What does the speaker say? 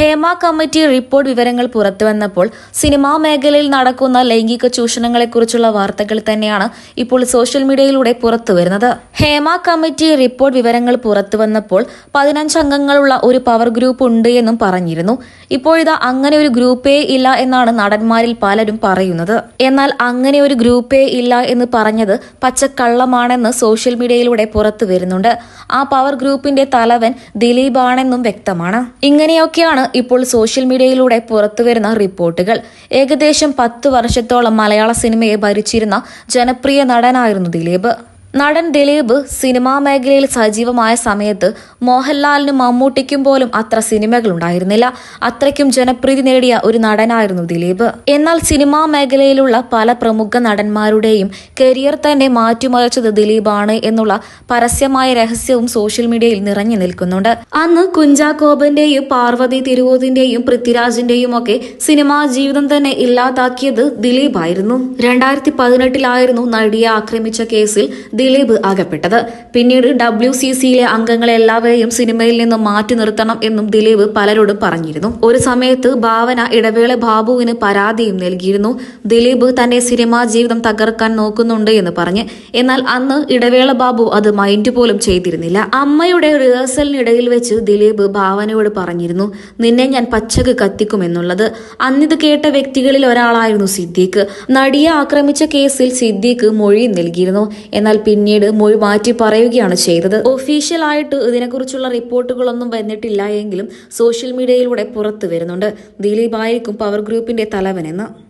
Hema committee report വിവരങ്ങൾ പുറത്തുവന്നപ്പോൾ cinema മേഖലയിൽ നടക്കുന്ന ലൈംഗിക ചൂഷണങ്ങളെക്കുറിച്ചുള്ള വാർത്തകൾ തന്നെയാണ് ഇപ്പോൾ സോഷ്യൽ മീഡിയയിലൂടെ പുറത്തുവരുന്നത് ഹേമ കമ്മിറ്റി റിപ്പോർട്ട് വിവരങ്ങൾ പുറത്തുവന്നപ്പോൾ പതിനഞ്ച് അംഗങ്ങളുള്ള ഒരു പവർ ഗ്രൂപ്പ് ഉണ്ട് എന്നും പറഞ്ഞിരുന്നു. ഇപ്പോഴിതാ അങ്ങനെ ഒരു ഗ്രൂപ്പേ ഇല്ല എന്നാണ് നടന്മാരിൽ പലരും പറയുന്നത്. എന്നാൽ അങ്ങനെ ഒരു ഗ്രൂപ്പേ ഇല്ല എന്ന് പറഞ്ഞത് പച്ചക്കള്ളമാണെന്ന് സോഷ്യൽ മീഡിയയിലൂടെ പുറത്തു വരുന്നുണ്ട്. ആ പവർ ഗ്രൂപ്പിന്റെ തലവൻ ദിലീപാണെന്നും വ്യക്തമാണ്. ഇങ്ങനെയൊക്കെയാണ് ഇപ്പോൾ സോഷ്യൽ മീഡിയയിലൂടെ പുറത്തു വരുന്ന റിപ്പോർട്ടുകൾ. ഏകദേശം പത്ത് വർഷത്തോളം മലയാള സിനിമയെ ഭരിച്ചിരുന്ന ജനപ്രിയ നടനായിരുന്നു ദിലീപ്. നടൻ ദിലീപ് സിനിമാ മേഖലയിൽ സജീവമായ സമയത്ത് മോഹൻലാലിനും മമ്മൂട്ടിക്കും പോലും അത്ര സിനിമകൾ ഉണ്ടായിരുന്നില്ല അത്രയ്ക്കും ജനപ്രീതി നേടിയ ഒരു നടനായിരുന്നു ദിലീപ്. എന്നാൽ സിനിമാ മേഖലയിലുള്ള പല പ്രമുഖ നടന്മാരുടെയും കരിയർ തന്നെ മാറ്റിമറിച്ചത് ദിലീപാണ് എന്നുള്ള പരസ്യമായ രഹസ്യവും സോഷ്യൽ മീഡിയയിൽ നിറഞ്ഞു നിൽക്കുന്നുണ്ട്. അന്ന് കുഞ്ചാക്കോബന്റെയും പാർവതി തിരുവോതിന്റെയും പൃഥ്വിരാജിന്റെയും ഒക്കെ സിനിമാ ജീവിതം തന്നെ ഇല്ലാതാക്കിയത് ദിലീപായിരുന്നു. രണ്ടായിരത്തി പതിനെട്ടിലായിരുന്നു നടിയെ ആക്രമിച്ച കേസിൽ ദിലീപ് അകപ്പെട്ടത് പിന്നീട് ഡബ്ല്യു സി സിയിലെ അംഗങ്ങളെ എല്ലാവരെയും സിനിമയിൽ നിന്ന് മാറ്റി നിർത്തണം എന്നും ദിലീപ് പലരോടും പറഞ്ഞിരുന്നു. ഒരു സമയത്ത് ഭാവന ഇടവേള ബാബുവിന് പരാതിയും നൽകിയിരുന്നു. ദിലീപ് തന്റെ സിനിമാ ജീവിതം തകർക്കാൻ നോക്കുന്നുണ്ട് എന്ന് പറഞ്ഞ്. എന്നാൽ അന്ന് ഇടവേള ബാബു അത് മൈൻഡ് പോലും ചെയ്തിരുന്നില്ല. അമ്മയുടെ റിഹേഴ്സലിനിടയിൽ വെച്ച് ദിലീപ് ഭാവനയോട് പറഞ്ഞിരുന്നു നിന്നെ ഞാൻ പച്ചക്ക് കത്തിക്കുമെന്നുള്ളത്. അന്നിത് കേട്ട വ്യക്തികളിൽ ഒരാളായിരുന്നു സിദ്ദീഖ്. നടിയെ ആക്രമിച്ച കേസിൽ സിദ്ദീഖ് മൊഴി നൽകിയിരുന്നു. എന്നാൽ പിന്നീട് മൊഴി മാറ്റി പറയുകയാണ് ചെയ്തത്. ഒഫീഷ്യലായിട്ട് ഇതിനെക്കുറിച്ചുള്ള റിപ്പോർട്ടുകളൊന്നും വന്നിട്ടില്ല എങ്കിലും സോഷ്യൽ മീഡിയയിലൂടെ പുറത്തു വരുന്നുണ്ട്. ദിലീപ് ആയിരിക്കും പവർ ഗ്രൂപ്പിന്റെ തലവനെന്ന്.